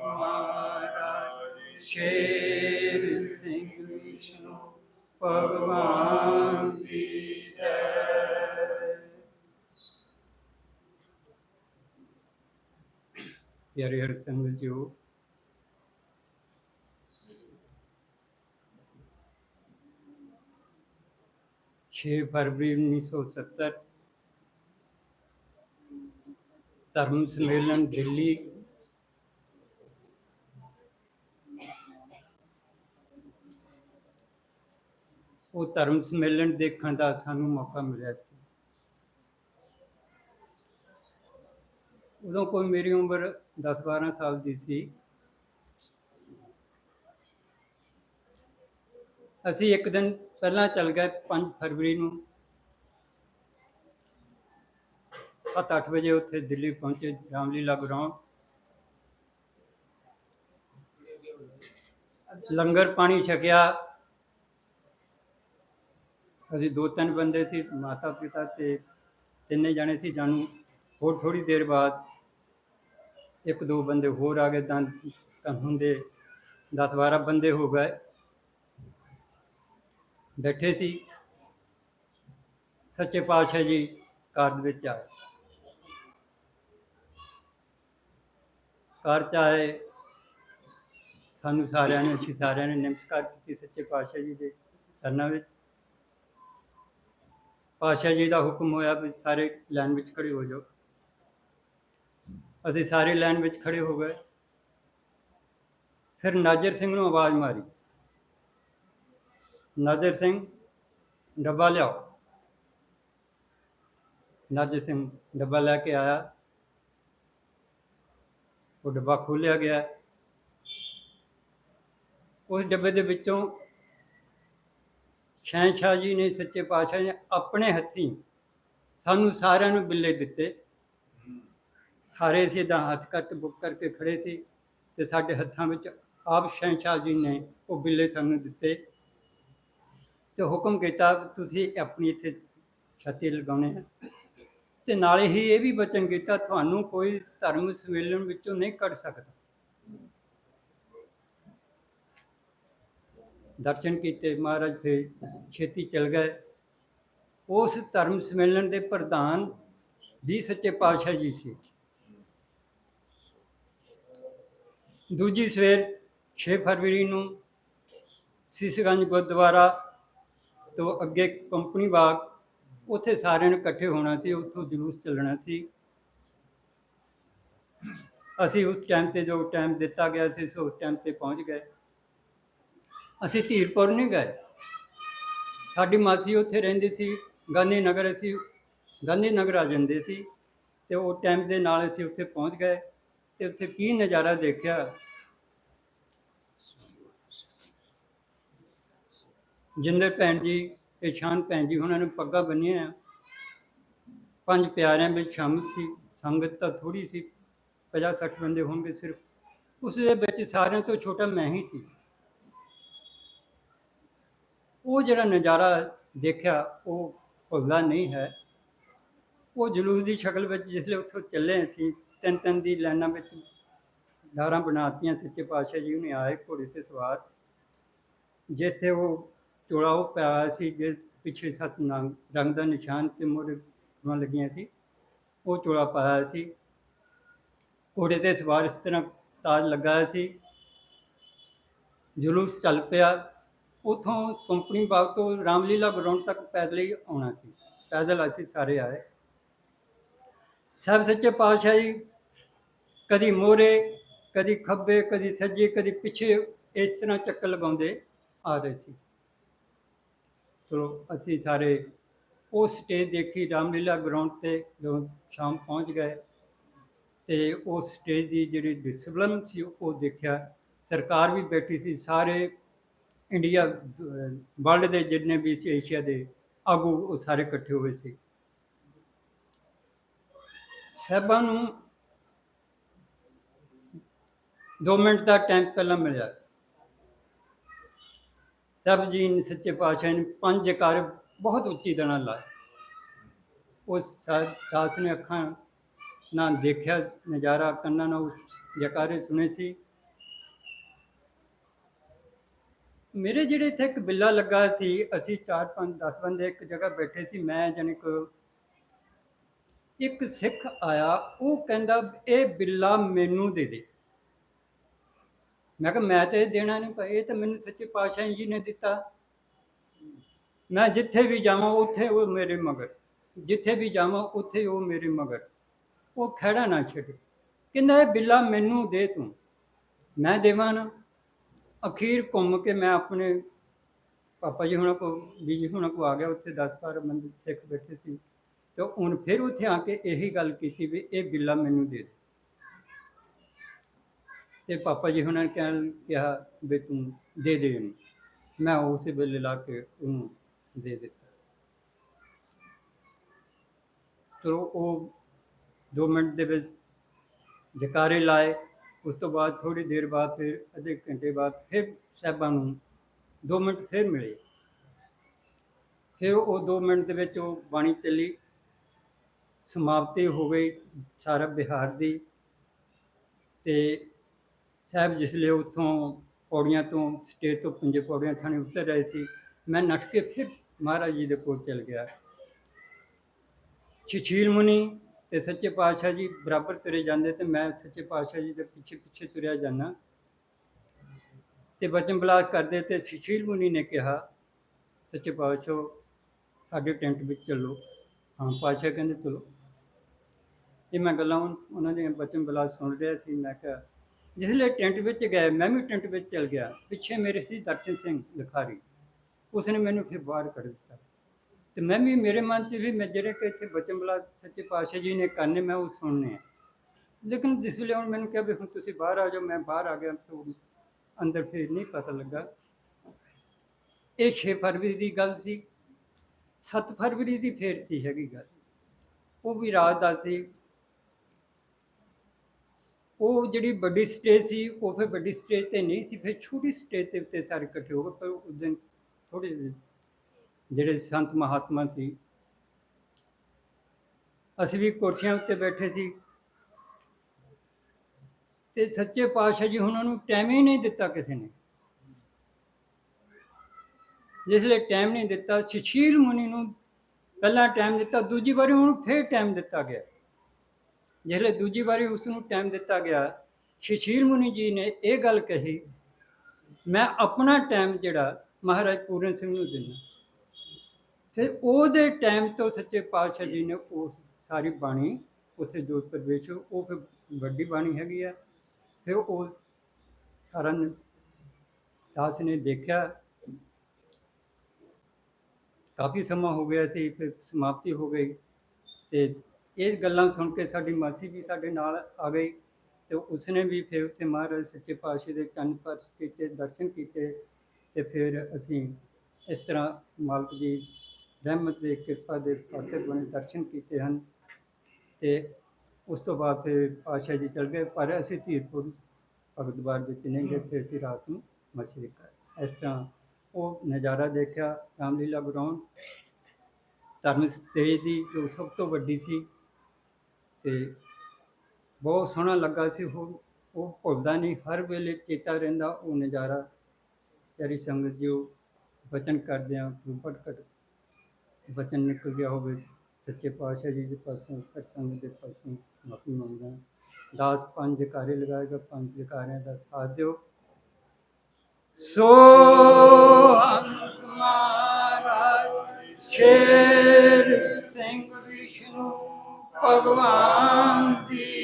ਮਹਾਰਾਜ ਸ਼ੇਰ ਸਿੰਘ ਵਿਸ਼ਨੂੰ ਭਗਵਾਨ ਕੀ ਜੈ ਪਿਆਰੇ ਹਰ ਸੰਗਤ ਜੀਓ ਛੇ ਫਰਵਰੀ 1970 ਧਰਮ ਸੰਮੇਲਨ ਦਿੱਲੀ ਉਹ ਧਰਮ ਸੰਮੇਲਨ ਦੇਖਣ ਦਾ ਸਾਨੂੰ ਮੌਕਾ ਮਿਲਿਆ ਸੀ। ਉਦੋਂ ਕੋਈ ਮੇਰੀ ਉਮਰ 10-12 ਸਾਲ ਦੀ ਸੀ। ਅਸੀਂ ਇੱਕ ਦਿਨ ਪਹਿਲਾਂ ਚੱਲ ਗਏ 5 ਫਰਵਰੀ ਨੂੰ। 7-8 ਵਜੇ ਉੱਥੇ ਦਿੱਲੀ ਪਹੁੰਚੇ, ਰਾਮਲੀਲਾ ਗਰਾਊਂਡ। ਲੰਗਰ ਪਾਣੀ ਛਕਿਆ। ਅਸੀਂ ਦੋ ਤਿੰਨ ਬੰਦੇ ਸੀ ਮਾਤਾ ਪਿਤਾ ਤੇ ਤਿੰਨੇ ਜਾਣੇ ਸੀ ਜਾਨੂੰ ਹੋਰ ਥੋੜੀ ਦੇਰ ਬਾਅਦ ਇੱਕ ਦੋ ਬੰਦੇ ਹੋਰ ਆ ਗਏ ਤਾਂ ਹੁੰਦੇ 10 12 ਬੰਦੇ ਹੋ ਗਏ। ਬੈਠੇ ਸੀ। ਸੱਚੇ ਪਾਤਸ਼ਾਹ ਜੀ ਕਾਰ ਦੇ ਵਿੱਚ ਆਏ। ਕਾਰ ਚ ਆਏ। ਸਾਨੂੰ ਸਾਰਿਆਂ ਨੇ, ਅਸੀਂ ਸਾਰਿਆਂ ਨੇ ਨਮਸਕਾਰ ਕੀਤੀ ਸੱਚੇ ਪਾਤਸ਼ਾਹ ਜੀ ਦੇ ਚਰਨਾਂ ਵਿੱਚ। ਪਾਤਸ਼ਾਹ ਜੀ ਦਾ ਹੁਕਮ ਹੋਇਆ ਵੀ ਸਾਰੇ ਲਾਈਨ ਵਿੱਚ ਖੜੇ ਹੋ ਜਾਓ। ਅਸੀਂ ਸਾਰੇ ਲਾਈਨ ਵਿੱਚ ਖੜੇ ਹੋ ਗਏ। ਫਿਰ ਨਾਜਰ ਸਿੰਘ ਨੂੰ ਆਵਾਜ਼ ਮਾਰੀ। ਨਾਜਰ ਸਿੰਘ, ਡੱਬਾ ਲਿਆਓ। ਨਾਜਰ ਸਿੰਘ ਡੱਬਾ ਲੈ ਕੇ ਆਇਆ। ਉਹ ਡੱਬਾ ਖੋਲ੍ਹਿਆ ਗਿਆ। ਉਸ ਡੱਬੇ ਦੇ ਵਿੱਚੋਂ ਸ਼ਹਿਨਸ਼ਾਹ ਜੀ ਨੇ ਸੱਚੇ ਪਾਤਸ਼ਾਹ ਨੇ ਆਪਣੇ ਹੱਥੀਂ ਸਾਨੂੰ ਸਾਰਿਆਂ ਨੂੰ ਬਿੱਲੇ ਦਿੱਤੇ। ਸਾਰੇ ਅਸੀਂ ਦਾ ਹੱਥ ਕੱਟ ਬੁੱਕ ਕਰਕੇ ਖੜੇ ਸੀ ਤੇ ਸਾਡੇ ਹੱਥਾਂ ਵਿੱਚ ਆਪ ਸ਼ਹਿਨਸ਼ਾਹ ਜੀ ਨੇ ਉਹ ਬਿੱਲੇ ਸਾਨੂੰ ਦਿੱਤੇ। ਤੇ ਹੁਕਮ ਕੀਤਾ, ਤੁਸੀਂ ਆਪਣੀ ਇੱਥੇ ਛੱਤੀ ਲਗਾਉਣੇ ਹੈ ਤੇ ਨਾਲੇ ਹੀ ਇਹ ਵੀ ਬਚਨ ਕੀਤਾ, ਤੁਹਾਨੂੰ ਕੋਈ ਧਰਮ ਸੰਮੇਲਨ ਵਿੱਚੋਂ ਨਹੀਂ ਕੱਢ ਸਕਦਾ। ਦਰਸ਼ਨ ਕੀਤੇ ਮਹਾਰਾਜ, ਫਿਰ ਛੇਤੀ ਚਲ ਗਏ। ਉਸ ਧਰਮ ਸੰਮੇਲਨ ਦੇ ਪ੍ਰਧਾਨ ਵੀ ਸੱਚੇ ਪਾਤਸ਼ਾਹ ਜੀ ਸੀ। ਦੂਜੀ ਸਵੇਰ 6 ਫਰਵਰੀ ਨੂੰ ਸਿਸ਼ਗੰਜ ਗੁਰਦੁਆਰਾ ਤੋਂ ਅੱਗੇ ਕੰਪਨੀ ਬਾਗ, ਉੱਥੇ ਸਾਰਿਆਂ ਨੇ ਇਕੱਠੇ ਹੋਣਾ ਸੀ, ਉੱਥੋਂ ਜਲੂਸ ਚੱਲਣਾ ਸੀ। ਅਸੀਂ ਉਸ ਟਾਈਮ ਤੇ ਜੋ ਟਾਈਮ ਦਿੱਤਾ ਗਿਆ ਸੀ ਸੋ ਉਸ ਟਾਈਮ ਤੇ ਪਹੁੰਚ ਗਏ। ਅਸੀਂ ਧੀਰਪੁਰ ਨਹੀਂ ਗਏ। ਸਾਡੀ ਮਾਸੀ ਉੱਥੇ ਰਹਿੰਦੀ ਸੀ ਗਾਂਧੀ ਨਗਰ ਅਸੀਂ ਗਾਂਧੀ ਨਗਰ ਆ ਜਾਂਦੇ ਸੀ ਤੇ ਉਹ ਟਾਈਮ ਦੇ ਨਾਲ ਅਸੀਂ ਉੱਥੇ ਪਹੁੰਚ ਗਏ ਤੇ ਉੱਥੇ ਕੀ ਨਜ਼ਾਰਾ ਦੇਖਿਆ? ਜਿੰਦਰ ਭੈਣ ਜੀ ਤੇ ਸ਼ਾਨ ਭੈਣ ਜੀ ਉਹਨਾਂ ਨੇ ਪੱਗਾਂ ਬੰਨੀਆਂ। ਆ ਪੰਜ ਪਿਆਰਿਆਂ ਵਿੱਚ ਸ਼ਾਮਿਲ ਸੀ, ਸੰਗਤ ਤਾਂ ਥੋੜੀ ਸੀ 50 60 ਬੰਦੇ ਹੋਣਗੇ ਸਿਰਫ। ਉਸ ਦੇ ਵਿੱਚ ਸਾਰਿਆਂ ਤੋਂ ਛੋਟਾ ਮੈਂ ਹੀ ਸੀ। ਉਹ ਜਿਹੜਾ ਨਜ਼ਾਰਾ ਦੇਖਿਆ, ਉਹ ਭੁੱਲਦਾ ਨਹੀਂ ਹੈ। ਉਹ ਜਲੂਸ ਦੀ ਸ਼ਕਲ ਵਿੱਚ ਜਿਸਲੇ ਉੱਥੋਂ ਚੱਲੇ ਅਸੀਂ, ਤਿੰਨ ਤਿੰਨ ਦੀ ਲਾਈਨਾਂ ਵਿੱਚ ਡਾਰਾਂ ਬਣਾਤੀਆਂ ਸੱਚੇ ਪਾਤਸ਼ਾਹ ਜੀ ਨੇ ਆਏ ਘੋੜੇ ਤੇ ਸਵਾਰ। ਜਿੱਥੇ ਉਹ ਚੋਲਾ ਉਹ ਪਿਆ ਸੀ, ਜੇ ਪਿੱਛੇ ਸੱਤ ਰੰਗ ਦਾ ਨਿਸ਼ਾਨ ਤੇ ਮੋਰੇ ਲੱਗੀਆਂ ਸੀ, ਉਹ ਚੋਲਾ ਪਾਇਆ ਸੀ। ਘੋੜੇ ਤੇ ਸਵਾਰ ਇਸ ਤਰ੍ਹਾਂ ਤਾਜ ਲੱਗਾ ਸੀ। ਜਲੂਸ ਚੱਲ ਪਿਆ ਉਥੋਂ ਕੰਪਨੀ ਬਾਗ ਤੋਂ ਰਾਮਲੀਲਾ ਗਰਾਊਂਡ ਤੱਕ ਪੈਦਲ ਹੀ ਆਉਣਾ ਸੀ। ਪੈਦਲ ਅਸੀਂ ਸਾਰੇ ਆਏ। ਸਭ ਸੱਚੇ ਪਾਤਸ਼ਾਹ ਜੀ ਕਦੀ ਮੋਰੇ, ਕਦੀ ਖੱਬੇ, ਕਦੀ ਸੱਜੇ, ਕਦੀ ਪਿੱਛੇ ਇਸ ਤਰ੍ਹਾਂ ਚੱਕਰ ਲਗਾਉਂਦੇ ਆ ਰਹੇ ਸੀ। ਚਲੋ, ਅਸੀਂ ਸਾਰੇ ਉਹ ਸਟੇਜ ਦੇਖੀ ਰਾਮਲੀਲਾ ਗਰਾਊਂਡ ਤੇ ਜਦੋਂ ਸ਼ਾਮ ਪਹੁੰਚ ਗਏ ਤੇ ਉਹ ਸਟੇਜ ਦੀ ਜਿਹੜੀ ਡਿਸਪਲਿਨ ਸੀ ਉਹ ਦੇਖਿਆ। ਸਰਕਾਰ ਵੀ ਬੈਠੀ ਸੀ, ਸਾਰੇ ਇੰਡੀਆ ਵਰਲਡ ਦੇ ਜਿੰਨੇ ਵੀ ਸੀ, ਏਸ਼ੀਆ ਦੇ ਆਗੂ, ਉਹ ਸਾਰੇ ਇਕੱਠੇ ਹੋਏ ਸੀ। ਸਾਹਿਬਾਂ ਨੂੰ 2 ਮਿੰਟ ਦਾ ਟਾਈਮ ਪਹਿਲਾਂ ਮਿਲਿਆ। ਸਭ ਜੀ ਨੇ ਸੱਚੇ ਪਾਤਸ਼ਾਹ ਨੇ ਪੰਜ ਜਕਾਰ ਬਹੁਤ ਉੱਚੀ ਤਰ੍ਹਾਂ ਲਾਏ। ਉਸ ਦਾਸ ਨੇ ਅੱਖਾਂ ਨਾਲ ਦੇਖਿਆ, ਨਜ਼ਾਰਾ ਕੰਨਾਂ ਨਾਲ ਉਸ ਜਕਾਰੇ ਸੁਣੇ ਸੀ। ਮੇਰੇ ਜਿਹੜੇ ਇੱਥੇ ਇੱਕ ਬਿੱਲਾ ਲੱਗਾ ਸੀ, ਅਸੀਂ 4 5 10 ਬੰਦੇ ਇੱਕ ਜਗ੍ਹਾ ਬੈਠੇ ਸੀ, ਮੈਂ ਜਾਣੀ ਕਿ ਇੱਕ ਸਿੱਖ ਆਇਆ, ਉਹ ਕਹਿੰਦਾ, ਇਹ ਬਿੱਲਾ ਮੈਨੂੰ ਦੇ ਦੇ। ਮੈਂ ਕਿਹਾ, ਮੈਂ ਤੇ ਇਹ ਦੇਣਾ ਨਹੀਂ ਭਾਈ, ਇਹ ਤਾਂ ਮੈਨੂੰ ਸੱਚੇ ਪਾਤਸ਼ਾਹ ਜੀ ਨੇ ਦਿੱਤਾ। ਮੈਂ ਜਿੱਥੇ ਵੀ ਜਾਵਾਂ, ਉੱਥੇ ਉਹ ਮੇਰੇ ਮਗਰ। ਜਿੱਥੇ ਵੀ ਜਾਵਾਂ, ਉੱਥੇ ਉਹ ਮੇਰੇ ਮਗਰ। ਉਹ ਖੜਾ ਨਾ ਛੱਡੇ। ਕਹਿੰਦਾ, ਇਹ ਬਿੱਲਾ ਮੈਨੂੰ ਦੇ ਤੂੰ। ਮੈਂ ਦੇਵਾਂ ਨਾ। ਅਖੀਰ ਘੁੰਮ ਕੇ ਮੈਂ ਆਪਣੇ ਪਾਪਾ ਜੀ ਹੁਣਾਂ ਕੋ ਬੀਜੀ ਹੁਣਾਂ ਕੋ ਆ ਗਿਆ, ਉੱਥੇ 10 12 ਬੰਦੇ ਸਿੱਖ ਬੈਠੇ ਸੀ। ਤੇ ਹੁਣ ਫਿਰ ਉੱਥੇ ਆ ਕੇ ਇਹੀ ਗੱਲ ਕੀਤੀ ਵੀ ਇਹ ਬਿੱਲਾ ਮੈਨੂੰ ਦੇ ਦੇ। ਤੇ ਪਾਪਾ ਜੀ ਹੁਣਾਂ ਨੇ ਕਹਿਣ ਕਿਹਾ ਵੀ ਤੂੰ ਦੇ ਦੇ ਇਹਨੂੰ। ਮੈਂ ਉਸੇ ਵੇਲੇ ਲਾ ਕੇ ਉਹਨੂੰ ਦੇ ਦਿੱਤਾ। ਚਲੋ ਉਹ 2 ਮਿੰਟ ਦੇ ਵਿੱਚ ਜਕਾਰੇ ਲਾਏ। ਉਸ ਤੋਂ ਬਾਅਦ ਥੋੜੀ ਦੇਰ ਬਾਅਦ ਫਿਰ ਅੱਧੇ ਘੰਟੇ ਬਾਅਦ ਫਿਰ ਸਾਹਿਬਾਂ ਨੂੰ 2 ਮਿੰਟ ਫਿਰ ਮਿਲੇ। ਫਿਰ ਉਹ 2 ਮਿੰਟ ਦੇ ਵਿੱਚ ਉਹ ਬਾਣੀ ਚੱਲੀ, ਸਮਾਪਤੀ ਹੋ ਗਈ ਸਾਰਾ ਬਿਹਾਰ ਦੀ ਤੇ ਸਾਹਿਬ ਜਿਸਲੇ ਉੱਥੋਂ ਪੌੜੀਆਂ ਤੋਂ ਸਟੇਜ ਤੋਂ ਪੰਜੇ ਪੌੜੀਆਂ ਥਾਣੇ ਉਤਰ ਰਹੇ ਸੀ, ਮੈਂ ਨੱਠ ਕੇ ਫਿਰ ਮਹਾਰਾਜ ਜੀ ਦੇ ਕੋਲ ਚਲ ਗਿਆ। ਛਛੀਲ ਮੁਨੀ ਤੇ ਸੱਚੇ ਪਾਤਸ਼ਾਹ ਜੀ ਬਰਾਬਰ ਤੁਰੇ ਜਾਂਦੇ ਤੇ ਮੈਂ ਸੱਚੇ ਪਾਤਸ਼ਾਹ ਜੀ ਦੇ ਪਿੱਛੇ ਪਿੱਛੇ ਤੁਰਿਆ ਜਾਂਦਾ। ਤੇ ਬਚਨ ਬਲਾਸ ਕਰਦੇ ਤੇ ਸੁਸ਼ੀਲ ਮੁਨੀ ਨੇ ਕਿਹਾ, ਸੱਚੇ ਪਾਤਸ਼ਾਹ, ਸਾਡੇ ਟੈਂਟ ਵਿੱਚ ਚੱਲੋ। ਹਾਂ, ਪਾਤਸ਼ਾਹ ਕਹਿੰਦੇ ਚਲੋ ਇਹ ਮੈਂ ਗੱਲਾਂ ਉਨ- ਉਹਨਾਂ ਦੇ ਬਚਨ ਬਲਾਸ ਸੁਣ ਰਿਹਾ ਸੀ, ਮੈਂ ਕਿਹਾ ਜਿਸਲੇ ਟੈਂਟ ਵਿੱਚ ਗਏ, ਮੈਂ ਵੀ ਟੈਂਟ ਵਿੱਚ ਚਲ ਗਿਆ। ਪਿੱਛੇ ਮੇਰੇ ਸੀ ਦਰਸ਼ਨ ਸਿੰਘ ਲਿਖਾਰੀ। ਉਸਨੇ ਮੈਨੂੰ ਫਿਰ ਬਾਹਰ ਕੱਢ ਦਿੱਤਾ। ਤੇ ਮੈਂ ਵੀ, ਮੇਰੇ ਮਨ 'ਚ ਵੀ ਮੈਂ ਜਿਹੜੇ ਕਿ ਇੱਥੇ ਬਚਨ ਬਲਾਸ ਸੱਚੇ ਪਾਤਸ਼ਾਹ ਜੀ ਨੇ ਕਰਨੇ, ਮੈਂ ਉਹ ਸੁਣਨੇ ਆ। ਲੇਕਿਨ ਜਿਸ ਵੇਲੇ ਹੁਣ ਮੈਨੂੰ ਕਿਹਾ ਵੀ ਹੁਣ ਤੁਸੀਂ ਬਾਹਰ ਆ ਜਾਓ, ਮੈਂ ਬਾਹਰ ਆ ਗਿਆ ਤੇ ਅੰਦਰ ਫਿਰ ਨਹੀਂ ਪਤਾ ਲੱਗਾ। ਇਹ 6 ਫਰਵਰੀ ਦੀ ਗੱਲ ਸੀ 7 ਫਰਵਰੀ ਦੀ ਫੇਰ ਸੀ ਹੈਗੀ ਗੱਲ। ਉਹ ਵੀ ਰਾਤ ਦਾ ਸੀ। ਉਹ ਜਿਹੜੀ ਵੱਡੀ ਸਟੇਜ ਸੀ, ਉਹ ਫਿਰ ਵੱਡੀ ਸਟੇਜ ਤੇ ਨਹੀਂ ਸੀ, ਫਿਰ ਛੋਟੀ ਸਟੇਜ ਤੇ ਉੱਤੇ ਸਾਰੇ ਇਕੱਠੇ ਹੋ ਗਏ, ਪਰ ਉਸ ਦਿਨ ਥੋੜੇ ਜਿਹੜੇ ਸੰਤ ਮਹਾਤਮਾ ਸੀ। ਅਸੀਂ ਵੀ ਕੁਰਸੀਆਂ ਉੱਤੇ ਬੈਠੇ ਸੀ। ਤੇ ਸੱਚੇ ਪਾਤਸ਼ਾਹ ਜੀ ਉਹਨਾਂ ਨੂੰ ਟਾਈਮ ਹੀ ਨਹੀਂ ਦਿੱਤਾ ਕਿਸੇ ਨੇ। ਜਿਸ ਲਈ ਟਾਈਮ ਨਹੀਂ ਦਿੱਤਾ। ਛਛੀਲ ਮੁਨੀ ਨੂੰ ਪਹਿਲਾਂ ਟਾਈਮ ਦਿੱਤਾ, ਦੂਜੀ ਵਾਰੀ ਉਹਨੂੰ ਫਿਰ ਟਾਈਮ ਦਿੱਤਾ ਗਿਆ। ਜਿਸ ਲਈ ਦੂਜੀ ਵਾਰੀ ਉਸ ਨੂੰ ਟਾਈਮ ਦਿੱਤਾ ਗਿਆ। ਸ਼ਸ਼ੀਲ ਮੁਨੀ ਜੀ ਨੇ ਇਹ ਗੱਲ ਕਹੀ, ਮੈਂ ਆਪਣਾ ਟਾਈਮ ਜਿਹੜਾ ਮਹਾਰਾਜ ਪੂਰਨ ਸਿੰਘ ਨੂੰ ਦਿੰਦਾ। ਫਿਰ ਉਹਦੇ ਟਾਈਮ ਤੋਂ ਸੱਚੇ ਪਾਤਸ਼ਾਹ ਜੀ ਨੇ ਉਸ ਸਾਰੀ ਬਾਣੀ ਉੱਥੇ ਜੋਤਪੁਰ ਵਿੱਚ ਉਹ ਫਿਰ ਵੱਡੀ ਬਾਣੀ ਹੈਗੀ ਆ। ਫਿਰ ਉਹ ਸਾਰਾ ਦਾਸ ਨੇ ਦੇਖਿਆ। ਕਾਫੀ ਸਮਾਂ ਹੋ ਗਿਆ ਸੀ, ਫਿਰ ਸਮਾਪਤੀ ਹੋ ਗਈ ਤੇ ਇਹ ਗੱਲਾਂ ਸੁਣ ਕੇ ਸਾਡੀ ਮਾਸੀ ਵੀ ਸਾਡੇ ਨਾਲ ਆ ਗਈ ਤੇ ਉਸਨੇ ਵੀ ਫਿਰ ਉੱਥੇ ਮਹਾਰਾਜ ਸੱਚੇ ਪਾਤਸ਼ਾਹ ਦੇ ਚੰਨ ਪਰਸ ਕੀਤੇ, ਦਰਸ਼ਨ ਕੀਤੇ ਤੇ ਫਿਰ ਅਸੀਂ ਇਸ ਤਰ੍ਹਾਂ ਮਾਲਕ ਜੀ ਰਹਿਮਤ ਦੀ ਕਿਰਪਾ ਦੇ ਪਾਤੇ ਬਣੇ ਦਰਸ਼ਨ ਕੀਤੇ ਹਨ। ਤੇ ਉਸ ਤੋਂ ਬਾਅਦ ਫਿਰ ਪਾਤਸ਼ਾਹ ਜੀ ਚਲ ਗਏ, ਪਰ ਅਸੀਂ ਧੀਰਪੁਰ ਭਗਤ ਦਰਬਾਰ ਵਿੱਚ ਨਹੀਂ ਗਏ, ਫਿਰ ਅਸੀਂ ਰਾਤ ਨੂੰ ਮਸਜਿਦ ਕਰ ਇਸ ਤਰ੍ਹਾਂ ਉਹ ਨਜ਼ਾਰਾ ਦੇਖਿਆ, ਰਾਮਲੀਲਾ ਗਰਾਊਂਡ ਧਰਮ ਸਟੇਜ ਦੀ ਜੋ ਸਭ ਤੋਂ ਵੱਡੀ ਸੀ ਤੇ ਬਹੁਤ ਸੋਹਣਾ ਲੱਗਾ ਸੀ। ਉਹ ਉਹ ਭੁੱਲਦਾ ਨਹੀਂ, ਹਰ ਵੇਲੇ ਚੇਤਾ ਰਹਿੰਦਾ ਉਹ ਨਜ਼ਾਰਾ। ਸ਼ਰੀ ਸੰਗਤ ਜੀ ਬਚਨ ਕਰਦੇ ਆ ਰੂਪਟ ਕਟ ਵਚਨ ਨਿਕਲ ਗਿਆ ਹੋਵੇ, ਸੱਚੇ ਪਾਤਸ਼ਾਹ ਜੀ ਦੇ ਪਾਸੋਂ ਫਿਰ ਦੇ ਪਾਸੋਂ ਮਾਫੀ ਮੰਗਦਾ ਦਾਸ ਪੰਜ ਜਕਾਰੇ ਲਗਾਏਗਾ, ਪੰਜ ਜਕਾਰਿਆਂ ਦਾ ਸਾਥ ਦਿਓ। ਸੋ ਅੰਤ ਮਹਾਰਾਜ, ਸ਼ੇਰ ਸਿੰਘ ਵਿਸ਼ਨੂੰ ਭਗਵਾਨ ਦੀ